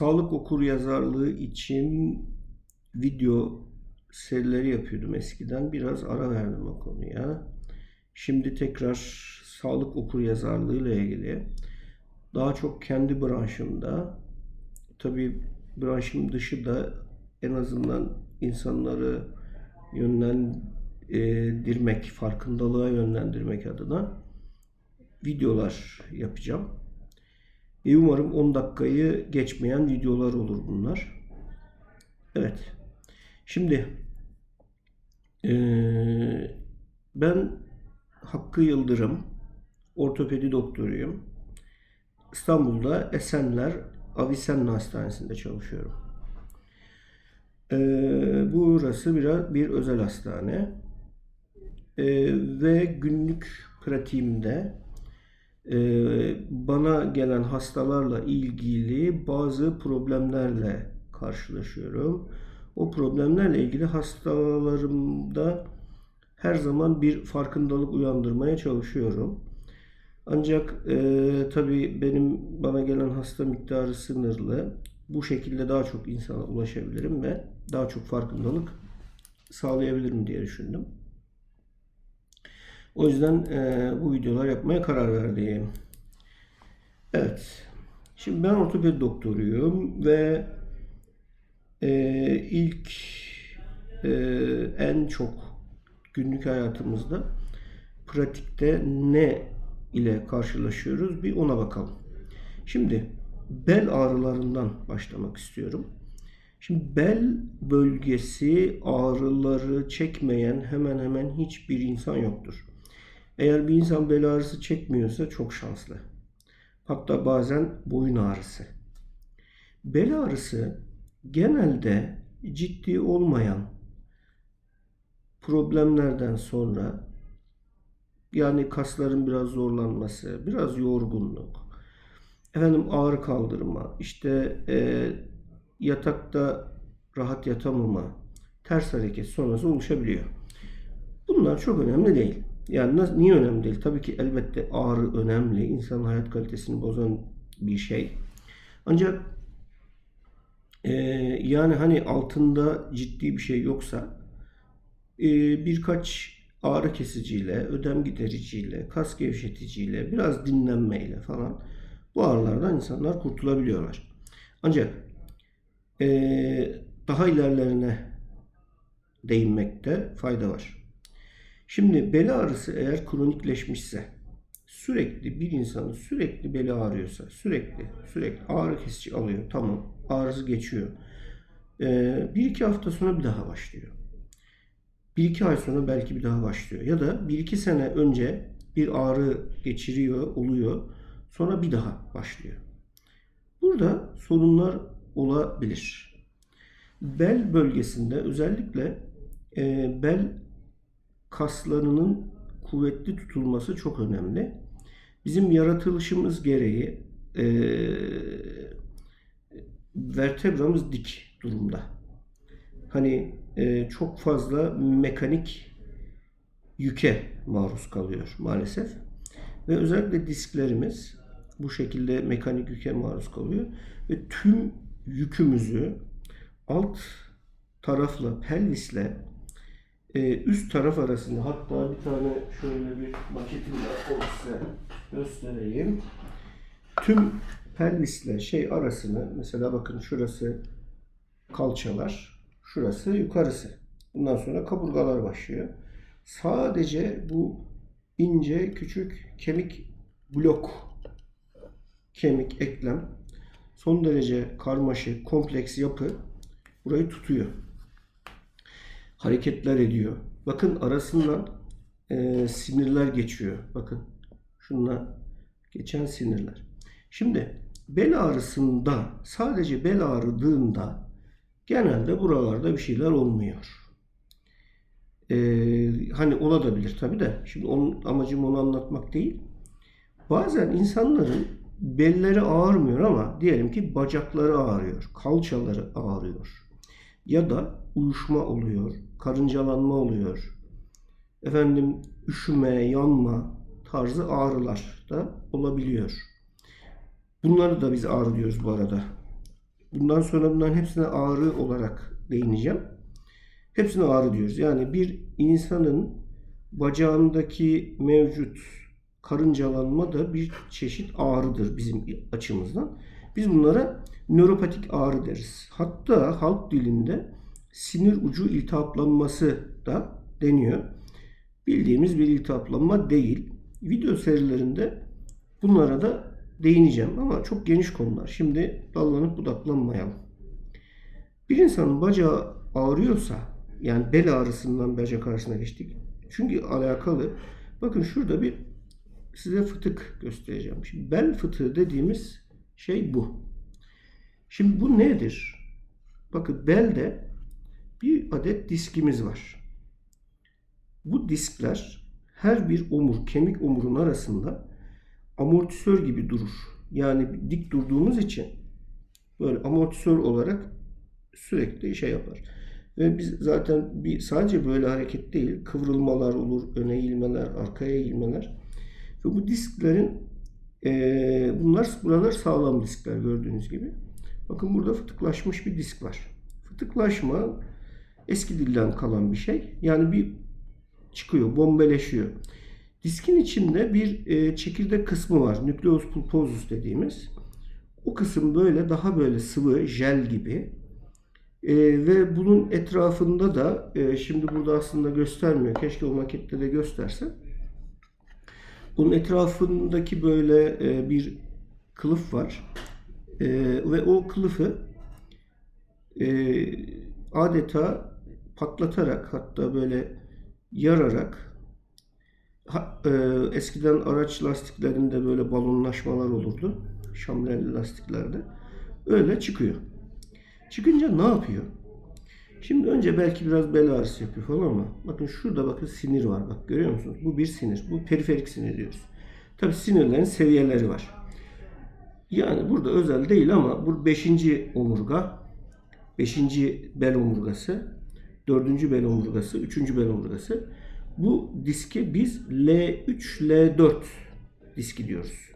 sağlık okur yazarlığı için video serileri yapıyordum eskiden. Biraz ara verdim o konuya. Şimdi tekrar sağlık okur yazarlığı ile ilgili daha çok kendi branşımda tabii branşım dışı da en azından insanları yönlendirmek, farkındalığa yönlendirmek adına videolar yapacağım. E umarım 10 dakikayı geçmeyen videolar olur bunlar. Evet. Şimdi eee, ben Hakkı Yıldırım, ortopedi doktoruyum. İstanbul'da Esenler Avicenna Hastanesi'nde çalışıyorum. Eee, burası biraz bir özel hastane. Eee, ve günlük pratiğimde bana gelen hastalarla ilgili bazı problemlerle karşılaşıyorum. O problemlerle ilgili hastalarımda her zaman bir farkındalık uyandırmaya çalışıyorum. Ancak eee tabii benim bana gelen hasta miktarı sınırlı. Bu şekilde daha çok insana ulaşabilirim ve daha çok farkındalık sağlayabilirim diye düşündüm. O yüzden eee, bu videolar yapmaya karar verdim. Evet. Şimdi ben ortopedi doktoruyum ve eee, ilk eee, en çok günlük hayatımızda pratikte ne ile karşılaşıyoruz bir ona bakalım. Şimdi bel ağrılarından başlamak istiyorum. Şimdi bel bölgesi ağrıları çekmeyen hemen hemen hiçbir insan yoktur. Eğer bir insan bel ağrısı çekmiyorsa çok şanslı. Hatta bazen boyun ağrısı. Bel ağrısı genelde ciddi olmayan problemlerden sonra yani kasların biraz zorlanması, biraz yorgunluk, efendim ağrı kaldırma, işte e, yatakta rahat yatamama, ters hareket sonrası oluşabiliyor. Bunlar çok önemli değil. Yani niye önemli değil? Tabii ki elbette ağrı önemli. İnsanın hayat kalitesini bozan bir şey. Ancak e, yani hani altında ciddi bir şey yoksa e, birkaç ağrı kesiciyle, ödem gidericiyle, kas gevşeticiyle, biraz dinlenmeyle falan bu ağrılardan insanlar kurtulabiliyorlar. Ancak e, daha ilerlerine değinmekte fayda var. Şimdi bel ağrısı eğer kronikleşmişse, sürekli bir insanın sürekli beli ağrıyorsa, sürekli sürekli ağrı kesici alıyor, tamam ağrısı geçiyor. E, bir iki hafta sonra bir daha başlıyor. Bir iki ay sonra belki bir daha başlıyor. Ya da bir iki sene önce bir ağrı geçiriyor, oluyor. Sonra bir daha başlıyor. Burada sorunlar olabilir. Bel bölgesinde özellikle e, bel kaslarının kuvvetli tutulması çok önemli. Bizim yaratılışımız gereği e, vertebramız dik durumda. Hani e, çok fazla mekanik yüke maruz kalıyor maalesef. Ve özellikle disklerimiz bu şekilde mekanik yüke maruz kalıyor. Ve tüm yükümüzü alt tarafla pelvisle e, üst taraf arasında hatta bir tane şöyle bir maketim var onu size göstereyim. Tüm pelvisle şey arasını mesela bakın şurası kalçalar, şurası yukarısı. Bundan sonra kaburgalar başlıyor. Sadece bu ince küçük kemik blok kemik eklem son derece karmaşık, kompleks yapı burayı tutuyor. Hareketler ediyor. Bakın arasından e, sinirler geçiyor. Bakın şunla geçen sinirler. Şimdi bel ağrısında sadece bel ağrıdığında genelde buralarda bir şeyler olmuyor. Ee, hani olabilir tabi de. Şimdi onun amacım onu anlatmak değil. Bazen insanların belleri ağrımıyor ama diyelim ki bacakları ağrıyor, kalçaları ağrıyor. Ya da uyuşma oluyor, karıncalanma oluyor. Efendim üşüme, yanma tarzı ağrılar da olabiliyor. Bunları da biz ağrı diyoruz bu arada. Bundan sonra bunların hepsine ağrı olarak değineceğim. Hepsine ağrı diyoruz. Yani bir insanın bacağındaki mevcut karıncalanma da bir çeşit ağrıdır bizim açımızdan. Biz bunlara nöropatik ağrı deriz. Hatta halk dilinde sinir ucu iltihaplanması da deniyor. Bildiğimiz bir iltihaplanma değil. Video serilerinde bunlara da değineceğim ama çok geniş konular. Şimdi dallanıp budaklanmayalım. Bir insanın bacağı ağrıyorsa yani bel ağrısından bacak ağrısına geçtik. Çünkü alakalı. Bakın şurada bir size fıtık göstereceğim. Şimdi bel fıtığı dediğimiz şey bu. Şimdi bu nedir? Bakın belde bir adet diskimiz var. Bu diskler her bir omur, kemik omurun arasında amortisör gibi durur. Yani dik durduğumuz için böyle amortisör olarak sürekli şey yapar. Ve biz zaten bir sadece böyle hareket değil, kıvrılmalar olur, öne eğilmeler, arkaya eğilmeler. Ve bu disklerin e, bunlar buralar sağlam diskler gördüğünüz gibi. Bakın burada fıtıklaşmış bir disk var. Fıtıklaşma eski dilden kalan bir şey. Yani bir çıkıyor, bombeleşiyor. Diskin içinde bir e, çekirdek kısmı var. Nükleus pulposus dediğimiz. O kısım böyle daha böyle sıvı, jel gibi. E, ve bunun etrafında da e, şimdi burada aslında göstermiyor. Keşke o makette de gösterse. Bunun etrafındaki böyle e, bir kılıf var. E, ve o kılıfı e, adeta patlatarak hatta böyle yararak e, eskiden araç lastiklerinde böyle balonlaşmalar olurdu. Şamrelli lastiklerde. Öyle çıkıyor. Çıkınca ne yapıyor? Şimdi önce belki biraz bel ağrısı yapıyor falan ama bakın şurada bakın sinir var bak görüyor musunuz? Bu bir sinir. Bu periferik sinir diyoruz. Tabi sinirlerin seviyeleri var. Yani burada özel değil ama bu 5. omurga, 5. bel omurgası, 4. bel omurgası, 3. bel omurgası. Bu diske biz L3, L4 diski diyoruz.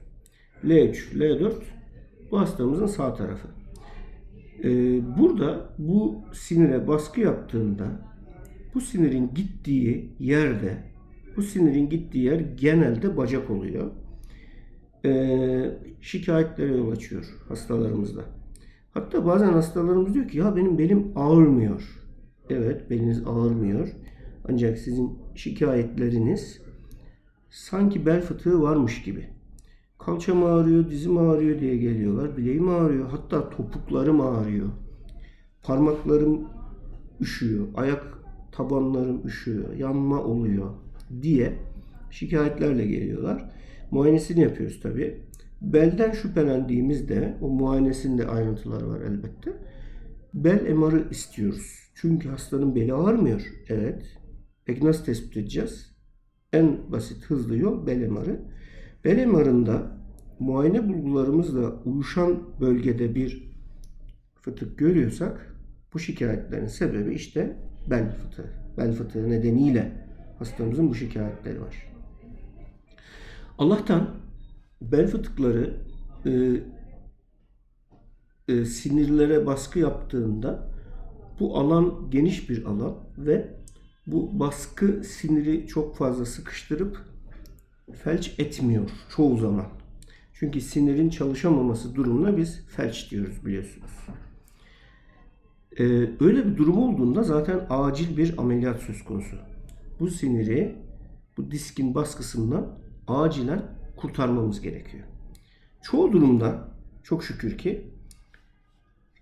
L3, L4 bu hastamızın sağ tarafı. Ee, burada bu sinire baskı yaptığında bu sinirin gittiği yerde bu sinirin gittiği yer genelde bacak oluyor. Ee, şikayetlere yol açıyor hastalarımızda. Hatta bazen hastalarımız diyor ki ya benim belim ağrımıyor. Evet beliniz ağrımıyor. Ancak sizin şikayetleriniz sanki bel fıtığı varmış gibi. Kalçam ağrıyor, dizim ağrıyor diye geliyorlar. Bileğim ağrıyor. Hatta topuklarım ağrıyor. Parmaklarım üşüyor. Ayak tabanlarım üşüyor. Yanma oluyor diye şikayetlerle geliyorlar. Muayenesini yapıyoruz tabi. Belden şüphelendiğimizde o muayenesinde ayrıntılar var elbette. Bel MR'ı istiyoruz. Çünkü hastanın beli ağrımıyor. Evet. Peki nasıl tespit edeceğiz? En basit hızlı yol bel MR'ı. Bel MR'ında muayene bulgularımızla uyuşan bölgede bir fıtık görüyorsak bu şikayetlerin sebebi işte bel fıtığı. Bel fıtığı nedeniyle hastamızın bu şikayetleri var. Allah'tan bel fıtıkları e, e, sinirlere baskı yaptığında bu alan geniş bir alan ve bu baskı siniri çok fazla sıkıştırıp felç etmiyor çoğu zaman. Çünkü sinirin çalışamaması durumuna biz felç diyoruz biliyorsunuz. Ee, öyle bir durum olduğunda zaten acil bir ameliyat söz konusu. Bu siniri bu diskin baskısından acilen kurtarmamız gerekiyor. Çoğu durumda çok şükür ki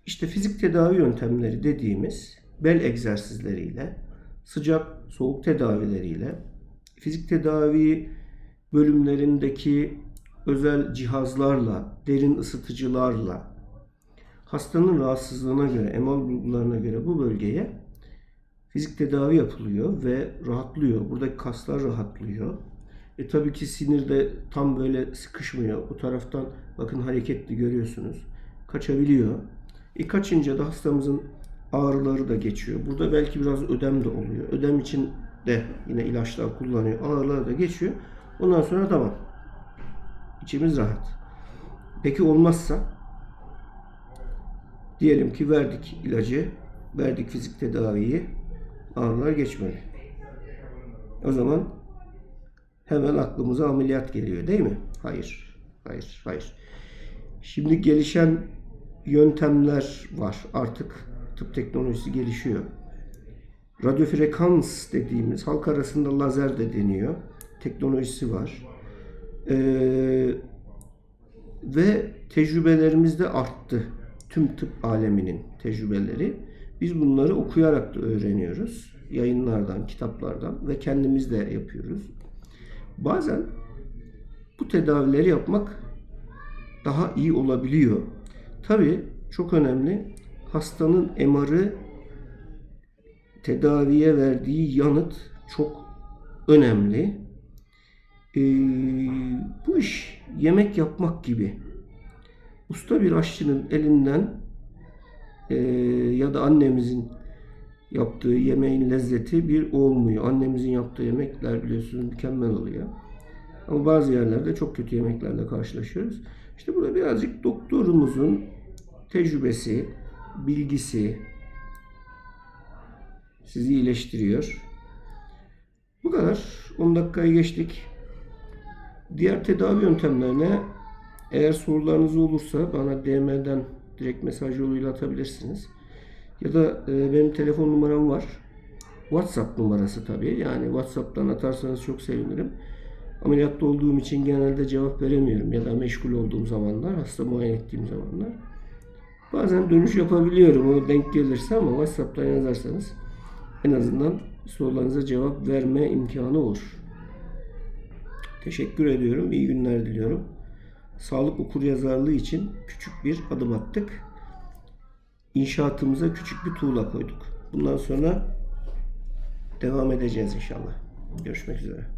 işte fizik tedavi yöntemleri dediğimiz bel egzersizleriyle, sıcak soğuk tedavileriyle, fizik tedavi bölümlerindeki özel cihazlarla, derin ısıtıcılarla, hastanın rahatsızlığına göre, MR bulgularına göre bu bölgeye fizik tedavi yapılıyor ve rahatlıyor. Buradaki kaslar rahatlıyor. E tabii ki sinir de tam böyle sıkışmıyor. Bu taraftan bakın hareketli görüyorsunuz. Kaçabiliyor. E kaçınca da hastamızın ağrıları da geçiyor. Burada belki biraz ödem de oluyor. Ödem için de yine ilaçlar kullanıyor. Ağrıları da geçiyor. Ondan sonra tamam. İçimiz rahat. Peki olmazsa Diyelim ki verdik ilacı, verdik fizik tedaviyi, ağrılar geçmedi. O zaman hemen aklımıza ameliyat geliyor değil mi? Hayır, hayır, hayır. Şimdi gelişen yöntemler var. Artık tıp teknolojisi gelişiyor. Radyofrekans dediğimiz halk arasında lazer de deniyor. Teknolojisi var. Ee, ve tecrübelerimiz de arttı. Tüm tıp aleminin tecrübeleri. Biz bunları okuyarak da öğreniyoruz. Yayınlardan, kitaplardan ve kendimiz de yapıyoruz. Bazen bu tedavileri yapmak daha iyi olabiliyor. Tabii çok önemli hastanın MR'ı tedaviye verdiği yanıt çok önemli. Ee, bu iş yemek yapmak gibi. Usta bir aşçının elinden e, ya da annemizin yaptığı yemeğin lezzeti bir olmuyor. Annemizin yaptığı yemekler biliyorsunuz mükemmel oluyor. Ama bazı yerlerde çok kötü yemeklerle karşılaşıyoruz. İşte burada birazcık doktorumuzun tecrübesi, bilgisi sizi iyileştiriyor. Bu kadar. 10 dakikayı geçtik. Diğer tedavi yöntemlerine eğer sorularınız olursa bana DM'den direkt mesaj yoluyla atabilirsiniz. Ya da e, benim telefon numaram var. WhatsApp numarası tabii. Yani WhatsApp'tan atarsanız çok sevinirim. Ameliyatta olduğum için genelde cevap veremiyorum ya da meşgul olduğum zamanlar, hasta muayene ettiğim zamanlar. Bazen dönüş yapabiliyorum o denk gelirse ama WhatsApp'tan yazarsanız en azından sorularınıza cevap verme imkanı olur. Teşekkür ediyorum. İyi günler diliyorum. Sağlık okuryazarlığı için küçük bir adım attık. İnşaatımıza küçük bir tuğla koyduk. Bundan sonra devam edeceğiz inşallah. Görüşmek üzere.